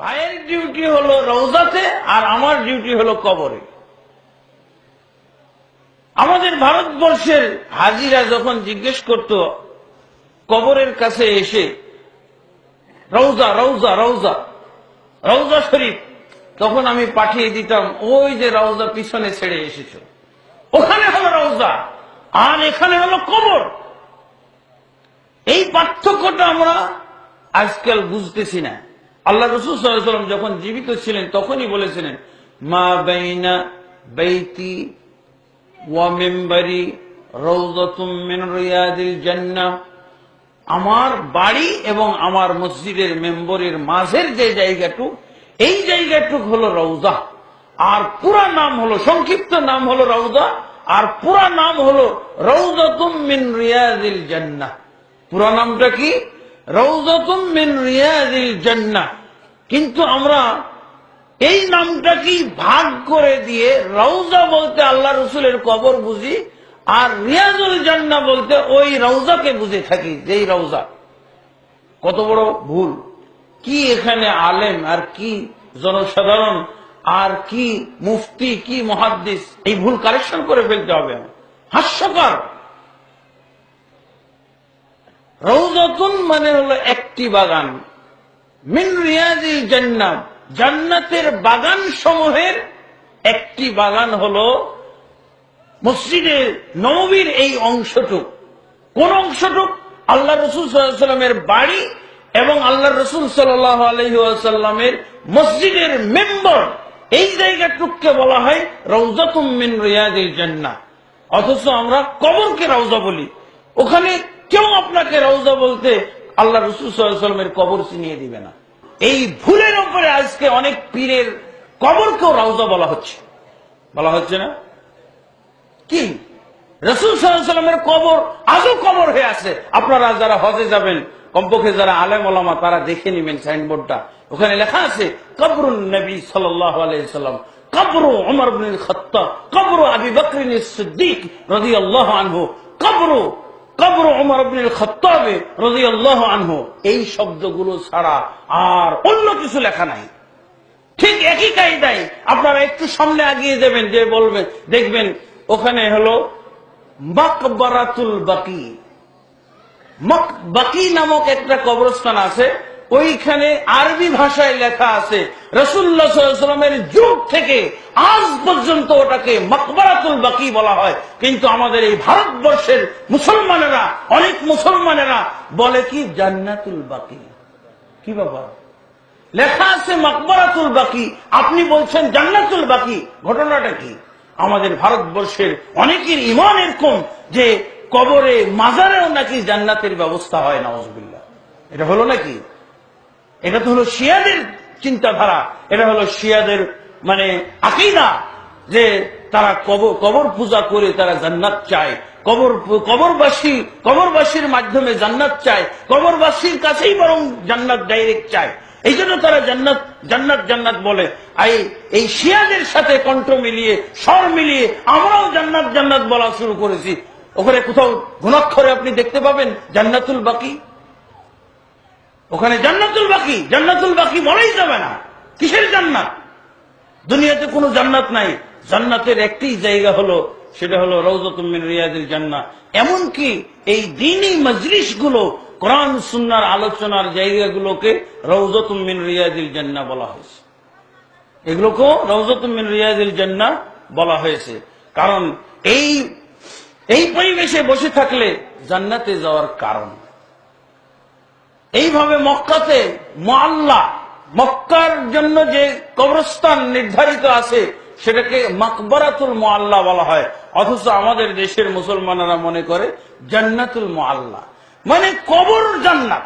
ভাইয়ের ডিউটি হলো রৌজাতে আর আমার ডিউটি হলো কবরে। আমাদের ভারতবর্ষের হাজিরা যখন জিজ্ঞেস করত, কবরের কাছে এসে রৌজা রৌজা রৌজা রৌজা শরীফ, তখন আমি পাঠিয়ে দিতাম, ওই যে রৌজা পিছনে ছেড়ে এসেছ। ওখানে হলো রৌজা আর এখানে হলো কবর। এই পার্থক্যটা আমরা আজকাল বুঝতেছি না। আল্লাহ রসুল সাল্লাম যখন জীবিত ছিলেন, তখনই বলেছিলেন, মা বাইনা বেইতি ওয়া মেম্বারি আমার বাড়ি এবং আমার মসজিদের মেম্বরের মাঝের যে জায়গাটুক, এই জায়গাটুক হলো রৌজা আর পুরা নাম হলো, সংক্ষিপ্ত নাম হলো রৌজা আর পুরা নাম হলো রৌজাতুম মিন রিয়াদিল জান্নাহ। পুরা নামটা কি? কিন্তু আমরা এই নামটা কি ভাগ করে দিয়ে রৌজা বলতে আল্লাহ রসুলের কবর বুঝি, আর রিয়াজুল জান্না বলতে ওই রৌজাকে বুঝে থাকি, যেই রৌজা কত বড় ভুল। কি এখানে আলেম, আর কি জনসাধারণ, আর কি মুফতি, কি মহাদ্দিস, এই ভুল কারেকশন করে ফেলতে হবে। হাস্যকর। রৌজাতুন মানে হলো একটি বাগান। মিন রিয়াজিল জান্নাত। জান্নাতের বাগান সমূহের একটি বাগান হলো মসজিদের নবীর এই অংশটুক। কোন অংশটুক? আল্লাহ রসুল সাল্লামের বাড়ি এবং আল্লাহ রসুল সাল্লাহ আলহিসাল্লামের মসজিদের মেম্বর। এই জায়গাটুককে বলা হয় রৌজাতুম মিন রিয়াদিল জান্নাহ। অথচ আমরা কবরকে রৌজা বলি। ওখানে কেউ আপনাকে রৌজা বলতে আল্লাহ রসুল সাল্লামের কবর চিনিয়ে দিবে না। এই ভুলের উপরে আজকে অনেক পীরের কবরকেও রৌজা বলা হচ্ছে। বলা হচ্ছে না? কি? রসুল সাল্লামের কবর আজও কবর হয়ে আছে। আপনারা যারা হজে যাবেন, কমপক্ষে যারা আলেম ওলামা, তারা দেখে নিবেন সাইনবোর্ডটা। ওখানে লেখা আছে, কবরুন নবী সাল্লাহ আলাইসাল্লাম কবরু উমর বিন খত্তাব, কবরু আবি বকরিন সিদ্দিক রাদিয়াল্লাহু আনহু, কবরু কবর খত্তাব রাদিয়াল্লাহু আনহু, এই শব্দগুলো ছাড়া আর অন্য কিছু লেখা নাই। ঠিক একই কায়দায় আপনারা একটু সামনে আগিয়ে দেবেন যে বলবেন, দেখবেন ওখানে হলো মকবরাতুল বাকি। বাকি নামক একটা কবরস্থান আছে, ওইখানে আরবি ভাষায় লেখা আছে রসুল্লাহামের যুগ থেকে আজ পর্যন্ত ওটাকে মকবরাতুল বাকি বলা হয়। কিন্তু আমাদের এই ভারতবর্ষের মুসলমানেরা, অনেক মুসলমানেরা বলে কি, জান্নাতুল বাকি। কি বাবা? লেখা আছে মকবরাতুল বাকি। আপনি বলছেন জান্নাতুল বাকি, ঘটনাটা কি? আমাদের ভারতবর্ষের অনেকের ইমান এরকম যে কবরে, মাজারেও নাকি জান্নাতের ব্যবস্থা হয় নওয়াজবিল্লা এটা হলো নাকি? এটা তো হলো শিয়াদের চিন্তাধারা। এটা হলো শিয়াদের মানে আকিদা যে তারা কবর কবর পূজা করে তারা জান্নাত চায়। কবর কবরবাসী কবরবাসীর মাধ্যমে জান্নাত চায়। কবরবাসীর কাছেই বরং জান্নাত ডাইরেক্ট চায়। এই জন্য তারা জান্নাত জান্নাত জান্নাত বলে। এই এই শিয়াদের সাথে কণ্ঠ মিলিয়ে, স্বর মিলিয়ে আমরাও জান্নাত জান্নাত বলা শুরু করেছি। ওখানে কোথাও ঘুণাক্ষরে আপনি দেখতে পাবেন জান্নাতুল বাকি। ওখানে জান্নাতুল বাকি। জান্নাতুল বাকি বলাই যাবে না। কিসের জান্নাত? দুনিয়াতে কোনো জান্নাত নাই। জান্নাতের একটি জায়গা হলো, সেটা হলো রৌজতুমিন রিয়াদিল জান্না। এমনকি এই দিনই মজলিসগুলো কোরআন, সুন্নার আলোচনার জায়গাগুলোকে রৌজতুমিন রিয়াদিল জান্না বলা হয়েছে। এগুলোকেও রৌজতুমিন রিয়াদিল জান্না বলা হয়েছে। কারণ এই এই পরিবেশে বসে থাকলে জান্নাতে যাওয়ার কারণ। এইভাবে মক্কাতে মোয়াল্লা মক্কার জন্য যে কবরস্থান নির্ধারিত আছে, সেটাকে মকবরাতুল মোয়াল্লা বলা হয়। অথচ আমাদের দেশের মুসলমানেরা মনে করে জান্নাতুল মোয়াল্লা মানে কবর জান্নাত।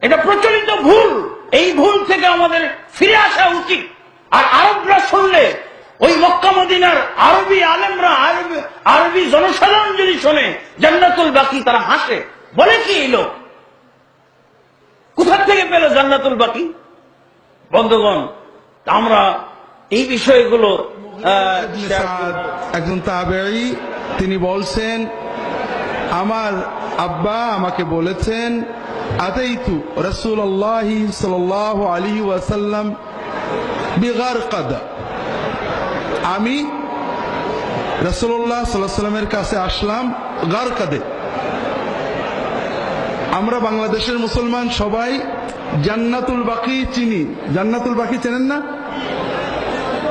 এটা প্রচলিত ভুল। এই ভুল থেকে আমাদের ফিরে আসা উচিত। আর আরবরা শুনলে, ওই মক্কা মদিনার আরবি আলেমরা, আরবি আরবি জনসাধারণ যদি শোনে, জান্নাতুল বাকি তারা হাসে। বলে কি এই লোক? জান্নাতুল বাকি। বন্ধুগণ, আমরা এই বিষয়গুলো। একজন তাবেঈ, তিনি বলছেন, আমার আব্বা আমাকে বলেছেন, আতাইতু রাসূলুল্লাহ সাল্লাল্লাহু আলাইহি ওয়াসাল্লাম বিগারকাদ আমি রাসূলুল্লাহ সাল্লাল্লাহু সাল্লামের কাছে আসলাম গারকাদে আমরা বাংলাদেশের মুসলমান সবাই জান্নাতুল বাকি চিনি। জান্নাতুল বাকি চেনেন না?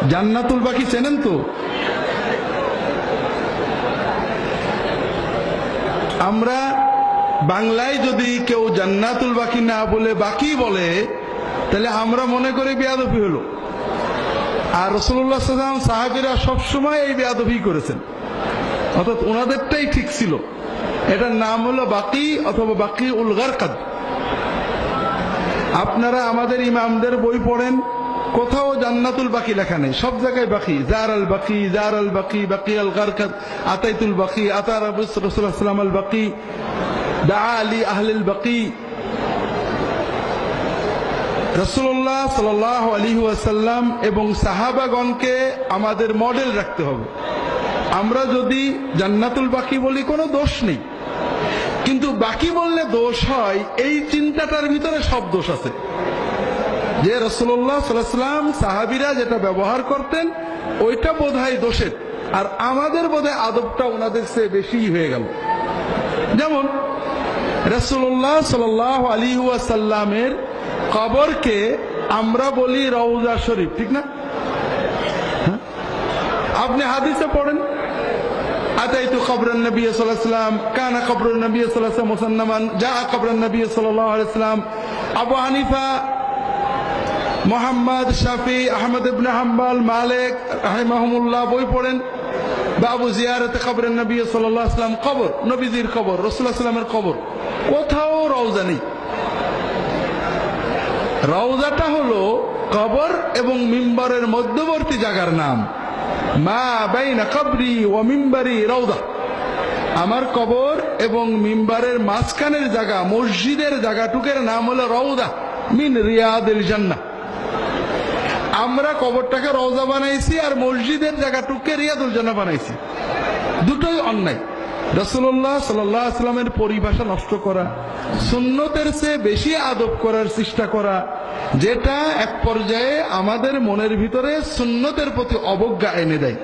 জান্নাতুল বাকি চেনেন তো? আমরা বাংলায় যদি কেউ জান্নাতুল বাকি না বলে বাকি বলে, তাহলে আমরা মনে করি বেয়াদবি হলো। আর রসুল্লাহ সাল্লাম সাহাবিরা সবসময় এই বেয়াদবি করেছেন। অর্থাৎ ওনাদেরটাই ঠিক ছিল। এটার নাম হলো বাকি অথবা বাকি উলগার কাদ আপনারা আমাদের ইমামদের বই পড়েন, কোথাও জান্নাতুল বাকি লেখা নেই, সব জায়গায় বাকি। জার আল বাকি জার আল বাকি বাকি আল গারকাত, আতাইতুল বাকি, আতার রসুল্লাহাম আল বাকি দা আলী আহলিল বাকি। রসুল্লাহ সাল আলী ওয়াসাল্লাম এবং সাহাবাগণকে আমাদের মডেল রাখতে হবে। আমরা যদি জান্নাতুল বাকি বলি, কোনো দোষ নেই। কিন্তু বাকি বললে দোষ হয়, এই চিন্তাটার ভিতরে সব দোষ আছে। যে রসুল্লাহ সাল্লাম সাহাবিরা যেটা ব্যবহার করতেন, ওইটা বোধ হয় দোষের। আর আমাদের বোধ আদবটা ওনাদের চেয়ে বেশি হয়ে গেল। যেমন রসুল্লাহ সাল আলী সাল্লামের কবরকে আমরা বলি রওজা শরীফ, ঠিক না? হ্যাঁ? আপনি হাদিসে পড়েন? أتيت قبر النبي صلى الله عليه وسلم كان قبر النبي صلى الله عليه وسلم مسنما جاء قبر النبي صلى الله عليه وسلم أبو حنيفة মোহাম্মদ শাফি আহমদ ইবনে হাম্বাল মালিক রাহিমাহুমুল্লাহ বই পড়েন বাবু জিয়ারতে কবরের নবী সাল্লাল্লাহু আলাইহি সাল্লাম কবর নবীজির কবর রাসূলুল্লাহ সাল্লামের কবর কোথাও রওজা নেই রওজাটা হলো কবর এবং মিম্বরের মধ্যবর্তী জায়গার নাম মা বাইনা কবরি ও মিম্বারি রওজা আমার কবর এবং মিম্বারের মাঝখানের জায়গা, মসজিদের জায়গাটুকের নাম হলো রৌদা মিন রিয়াদিল জান্নাহ। আমরা কবরটাকে রওজা বানাইছি আর মসজিদের জায়গাটুকে রিয়াদুল জান্নাহ বানাইছি। দুটোই অন্যায়। রসুল্লাহ সাল্লামের পরিভাষা নষ্ট করা, সুন্নতের চেয়ে বেশি আদব করার চেষ্টা করা যেটা এক পর্যায়ে আমাদের মনের ভিতরে সুন্নতের প্রতি অবজ্ঞা এনে দেয়।